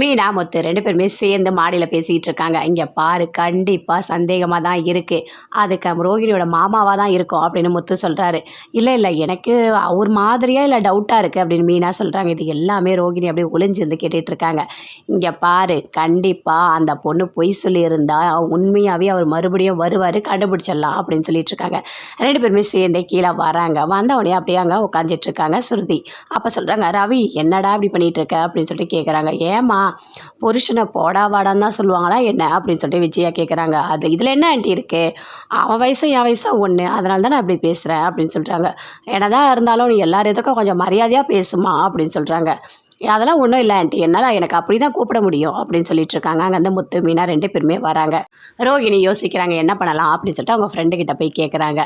மீனா முத்து ரெண்டு பேருமே சேர்ந்து மாடியில் பேசிகிட்டு இருக்காங்க. இங்கே பாரு கண்டிப்பாக சந்தேகமாக தான் இருக்குது அதுக்கு ரோஹிணியோட மாமாவாக தான் இருக்கும் அப்படின்னு முத்து சொல்கிறாரு இல்லை இல்லை எனக்கு ஒரு மாதிரியாக இல்லை டவுட்டாக இருக்குது அப்படின்னு மீனா சொல்கிறாங்க இது எல்லாமே ரோகிணி அப்படியே ஒளிஞ்சிருந்து கேட்டுட்டு இருக்காங்க. இங்கே பாரு கண்டிப்பாக அந்த பொண்ணு பொய் சொல்லியிருந்தா உண்மையாகவே அவர் மறுபடியும் வருவார் கண்டுபிடிச்சிடலாம் அப்படின்னு சொல்லிட்டு இருக்காங்க. ரெண்டு பேருமே சேர்ந்தே கீழே வராங்க. வந்தவொடனே அப்படியே அங்கே உட்காந்துட்டு இருக்காங்க சுருதி. அப்போ சொல்கிறாங்க ரவி என்னடா இப்படி பண்ணிட்டு இருக்க? அப்படின்னு சொல்லிட்டு கேட்குறாங்க ஏமா புருஷனை போடா வாடான்னு தான் சொல்லுவாங்களா என்ன அப்படின்னு சொல்லிட்டு விஜயா கேட்குறாங்க அது இதில் என்ன ஆண்டி இருக்கு? அவன் வயசும் என் வயசும் ஒன்று அதனால தான் நான் இப்படி பேசுகிறேன் அப்படின்னு சொல்கிறாங்க என்னதான் இருந்தாலும் நீ எல்லார் எதுக்கும் கொஞ்சம் மரியாதையாக பேசுமா அப்படின்னு சொல்கிறாங்க அதெல்லாம் ஒன்றும் இல்லை ஆண்டி. என்னால் எனக்கு அப்படி தான் கூப்பிட முடியும் அப்படின்னு சொல்லிட்டு இருக்காங்க. அங்கே வந்து முத்து மீனா ரெண்டு பேருமே வராங்க. ரோகிணி யோசிக்கிறாங்க என்ன பண்ணலாம் அப்படின்னு சொல்லிட்டு அவங்க ஃப்ரெண்டு போய் கேட்குறாங்க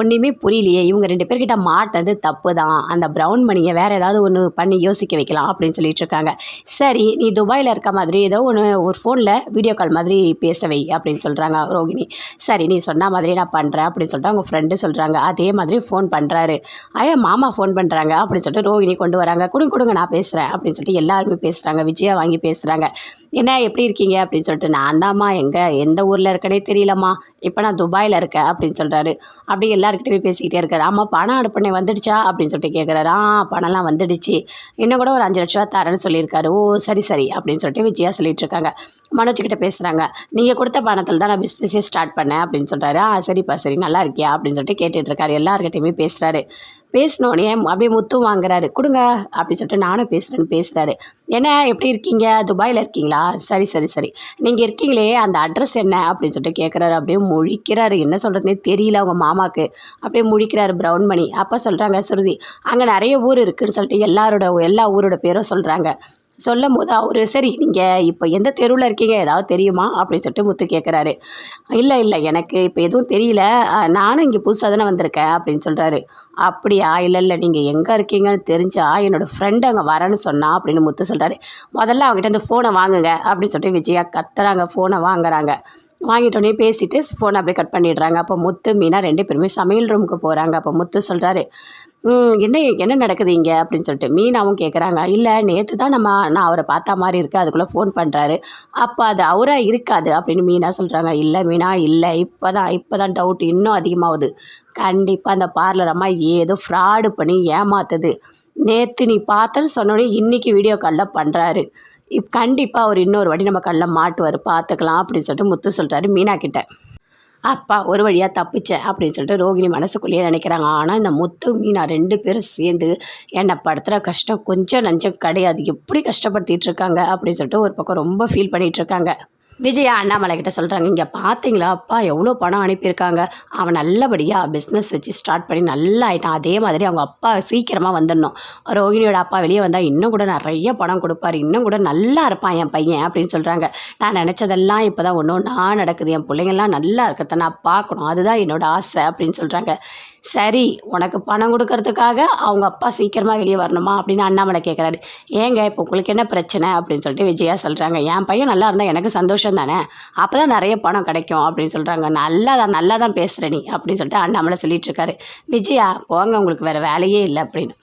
ஒன்றுமே புரியலையே இவங்க ரெண்டு பேர்கிட்ட மாட்டது தப்பு தான் அந்த ப்ரௌன் மணியை வேறு ஏதாவது ஒன்று பண்ணி யோசிக்க வைக்கலாம் அப்படின்னு சொல்லிட்டு இருக்காங்க. சரி நீ துபாயில் இருக்க மாதிரி ஏதோ ஒன்று ஒரு ஃபோனில் வீடியோ கால் மாதிரி பேச வை அப்படின்னு சொல்கிறாங்க ரோகிணி சரி நீ சொன்ன மாதிரி நான் பண்ணுறேன் அப்படின்னு சொல்லிட்டு அவங்க ஃப்ரெண்டு சொல்கிறாங்க அதே மாதிரி ஃபோன் பண்ணுறாரு ஐயா மாமா ஃபோன் பண்ணுறாங்க அப்படின்னு சொல்லிட்டு ரோகிணி கொண்டு வராங்க. கொடுங்க கொடுங்க நான் பேசுகிறேன் அப்படின்னு சொல்லிட்டு எல்லாருமே பேசுகிறாங்க விஜயா வாங்கி பேசுகிறாங்க என்ன எப்படி இருக்கீங்க? அப்படின்னு சொல்லிட்டு நான் தாம்மா எங்கே எந்த ஊரில் இருக்கனே தெரியலம்மா. இப்போ நான் துபாயில் இருக்கேன் அப்படின்னு சொல்கிறாரு அப்படி எல்லாருக்கிட்டையுமே பேசிக்கிட்டே இருக்காரு. ஆமாம் பணம் அனுப்பினே வந்துடுச்சா? அப்படின்னு சொல்லிட்டு கேட்குறாரு ஆ பணம்லாம் வந்துடுச்சு. இன்னும் கூட ஒரு அஞ்சு லட்ச ரூபா தரேன்னு சொல்லியிருக்காரு. ஓ சரி சரி அப்படின்னு சொல்லிட்டு விஜயா சொல்லிட்டு இருக்காங்க மனோஜ்கிட்ட பேசுகிறாங்க நீங்கள் கொடுத்த பணத்தில் தான் நான் பிஸ்னஸே ஸ்டார்ட் பண்ணேன் அப்படின்னு சொல்கிறாரு ஆ சரிப்பா சரி நல்லா இருக்கியா? அப்படின்னு சொல்லிட்டு கேட்டுட்ருக்காரு எல்லாருக்கிட்டையுமே பேசுகிறாரு பேசினோடனே அப்படியே முத்தும் வாங்குறாரு. கொடுங்க அப்படின்னு சொல்லிட்டு நானும் பேசுகிறேன்னு பேசுகிறாரு என்ன எப்படி இருக்கீங்க? துபாயில் இருக்கீங்களா? சரி சரி சரி. நீங்கள் இருக்கீங்களே அந்த அட்ரஸ் என்ன? அப்படின்னு சொல்லிட்டு கேட்குறாரு அப்படியே முழிக்கிறாரு. என்ன சொல்கிறதுனே தெரியல அவங்க மாமாவுக்கு அப்படியே முழிக்கிறாரு ப்ரௌன் மணி அப்போ சொல்கிறாங்க சுருதி அங்கே நிறைய ஊர் இருக்குதுன்னு சொல்லிட்டு எல்லாரோட எல்லா ஊரோட பேரும் சொல்கிறாங்க சொல்லும் போது அவர் சரி நீங்கள் இப்போ எந்த தெருவில் இருக்கீங்க? ஏதாவது தெரியுமா? அப்படின்னு சொல்லிட்டு முத்து கேட்குறாரு இல்லை இல்லை எனக்கு இப்போ எதுவும் தெரியல. நானும் இங்கே புதுசாக தானே வந்திருக்கேன் அப்படின்னு சொல்கிறாரு அப்படியா? இல்லை இல்லை நீங்கள் எங்கே இருக்கீங்கன்னு தெரிஞ்சா என்னோடய ஃப்ரெண்டு அங்கே வரேன்னு சொன்னா அப்படின்னு முத்து சொல்கிறாரு முதல்ல அவங்ககிட்ட அந்த ஃபோனை வாங்குங்க அப்படின்னு சொல்லிட்டு விஜயா கத்துறாங்க ஃபோனை வாங்குறாங்க. வாங்கிட்டோடனே பேசிட்டு ஃபோனை அப்படியே கட் பண்ணிடுறாங்க. அப்போ முத்து மீனா ரெண்டு பேருமே சமையல் ரூமுக்கு போகிறாங்க அப்போ முத்து சொல்கிறாரு என்ன என்ன நடக்குது இங்கே? அப்படின்னு சொல்லிட்டு மீனாவும் கேட்குறாங்க இல்லை நேற்று தான் நம்ம நான் அவரை பார்த்த மாதிரி இருக்கு அதுக்குள்ளே ஃபோன் பண்ணுறாரு அப்போ அது அவராக இருக்காது அப்படின்னு மீனா சொல்கிறாங்க இல்லை மீனா இல்லை இப்போ தான் இப்போ தான் டவுட் இன்னும் அதிகமாகுது. கண்டிப்பாக அந்த பார்லர் அம்மா ஏதோ ஃப்ராடு பண்ணி ஏமாத்துது. நேற்று நீ பார்த்தேன்னு சொன்னோடனே இன்றைக்கி வீடியோ காலில் பண்ணுறாரு இப் கண்டிப்பாக அவர் இன்னொரு வாட்டி நம்ம கல்ல மாட்டுவார். பார்த்துக்கலாம் அப்படின்னு சொல்லிட்டு முத்து சொல்கிறாரு மீனா கிட்ட அப்பா ஒரு வழியாக தப்பிச்சேன் அப்படின்னு சொல்லிட்டு ரோகிணி மனசுக்குள்ளேயே நினைக்கிறாங்க. ஆனால் இந்த முத்து மீனா ரெண்டு பேரும் சேர்ந்து என்னை படுத்துகிற கஷ்டம் கொஞ்சம் நஞ்சம் கிடையாது. எப்படி கஷ்டப்படுத்திகிட்டு இருக்காங்க? அப்படின்னு சொல்லிட்டு ஒரு பக்கம் ரொம்ப ஃபீல் பண்ணிகிட்டு இருக்காங்க. விஜயா அண்ணாமலை கிட்ட சொல்கிறாங்க இங்கே பார்த்தீங்களா அப்பா எவ்வளோ பணம் அனுப்பியிருக்காங்க? அவன் நல்லபடியாக பிஸ்னஸ் வச்சு ஸ்டார்ட் பண்ணி நல்லா ஆயிட்டான். அதே மாதிரி அவங்க அப்பா சீக்கிரமாக வந்துடணும். ரோகிணியோட அப்பா வெளியே வந்தால் இன்னும் கூட நிறைய பணம் கொடுப்பாரு. இன்னும் கூட நல்லா இருப்பான் என் பையன் அப்படின்னு சொல்கிறாங்க நான் நினச்சதெல்லாம் இப்போ தான் ஒன்று ஒன்றா நடக்குது. என் பிள்ளைங்கள்லாம் நல்லா இருக்கிறத நான் பார்க்கணும். அதுதான் என்னோட ஆசை அப்படின்னு சொல்கிறாங்க சரி உனக்கு பணம் கொடுக்கறதுக்காக அவங்க அப்பா சீக்கிரமாக வெளியே வரணுமா? அப்படின்னு அண்ணாமலை கேட்குறாரு ஏங்க இப்போ உங்களுக்கு என்ன பிரச்சனை? அப்படின்னு சொல்லிட்டு விஜயா சொல்கிறாங்க என் பையன் நல்லா இருந்தால் எனக்கு சந்தோஷம் தானே அப்போ தான் நிறைய பணம் கிடைக்கும் அப்படின்னு சொல்கிறாங்க நல்லா தான் நல்லா தான் பேசுகிற நீ அப்படின்னு சொல்லிட்டு அண்ணாமலை சொல்லிட்டு இருக்காரு. விஜயா போங்க உங்களுக்கு வேறு வேலையே இல்லை அப்படின்னு.